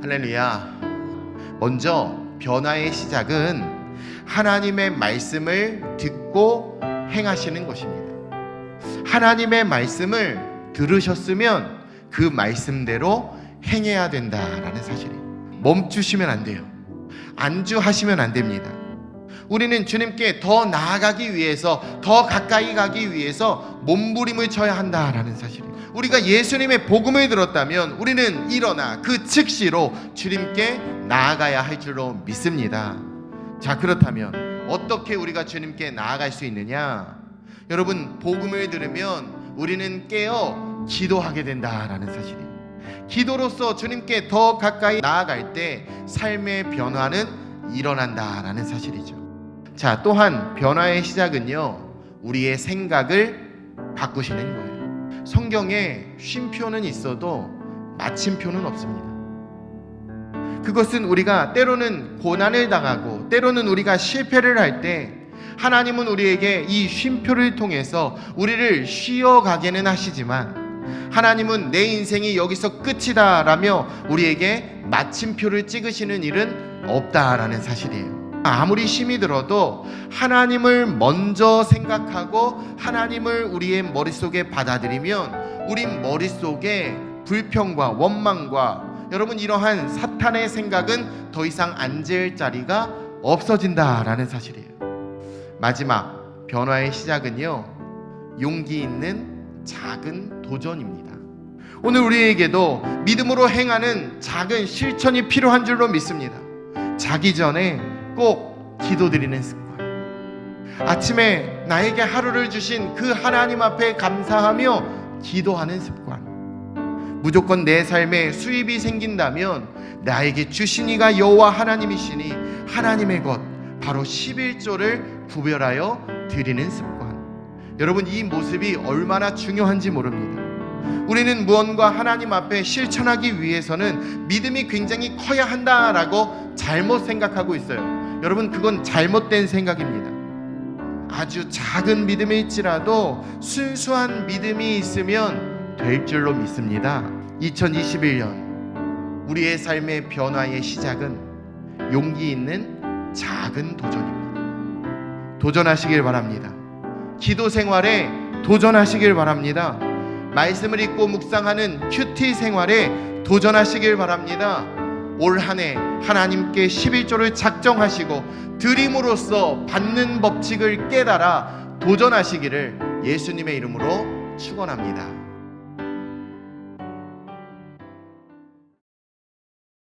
할렐루야. 먼저 변화의 시작은 하나님의 말씀을 듣고 행하시는 것입니다. 하나님의 말씀을 들으셨으면 그 말씀대로 행해야 된다라는 사실이에요. 멈추시면 안 돼요. 안주하시면 안 됩니다. 우리는 주님께 더 나아가기 위해서 더 가까이 가기 위해서 몸부림을 쳐야 한다라는 사실이에요. 우리가 예수님의 복음을 들었다면 우리는 일어나 그 즉시로 주님께 나아가야 할 줄로 믿습니다. 자, 그렇다면 어떻게 우리가 주님께 나아갈 수 있느냐? 여러분, 복음을 들으면 우리는 깨어 기도하게 된다라는 사실이에요. 기도로서 주님께 더 가까이 나아갈 때 삶의 변화는 일어난다라는 사실이죠. 자, 또한 변화의 시작은요, 우리의 생각을 바꾸시는 거예요. 성경에 쉼표는 있어도 마침표는 없습니다. 그것은 우리가 때로는 고난을 당하고 때로는 우리가 실패를 할 때 하나님은 우리에게 이 쉼표를 통해서 우리를 쉬어가게는 하시지만 하나님은 내 인생이 여기서 끝이다라며 우리에게 마침표를 찍으시는 일은 없다라는 사실이에요. 아무리 힘이 들어도 하나님을 먼저 생각하고 하나님을 우리의 머릿속에 받아들이면 우리 머릿속에 불평과 원망과 여러분 이러한 사탄의 생각은 더 이상 앉을 자리가 없어진다라는 사실이에요. 마지막 변화의 시작은요. 용기 있는 작은 도전입니다. 오늘 우리에게도 믿음으로 행하는 작은 실천이 필요한 줄로 믿습니다. 자기 전에 꼭 기도드리는 습관. 아침에 나에게 하루를 주신 그 하나님 앞에 감사하며 기도하는 습관. 무조건 내 삶에 수입이 생긴다면 나에게 주신 이가 여호와 하나님이시니 하나님의 것 바로 11조를 구별하여 드리는 습관. 여러분 이 모습이 얼마나 중요한지 모릅니다. 우리는 무언가 하나님 앞에 실천하기 위해서는 믿음이 굉장히 커야 한다라고 잘못 생각하고 있어요. 여러분 그건 잘못된 생각입니다. 아주 작은 믿음일지라도 순수한 믿음이 있으면 될 줄로 믿습니다. 2021년 우리의 삶의 변화의 시작은 용기 있는 작은 도전입니다. 도전하시길 바랍니다. 기도 생활에 도전하시길 바랍니다. 말씀을 읽고 묵상하는 큐티 생활에 도전하시길 바랍니다. 올 한 해 하나님께 11조를 작정하시고 드림으로써 받는 법칙을 깨달아 도전하시기를 예수님의 이름으로 축원합니다.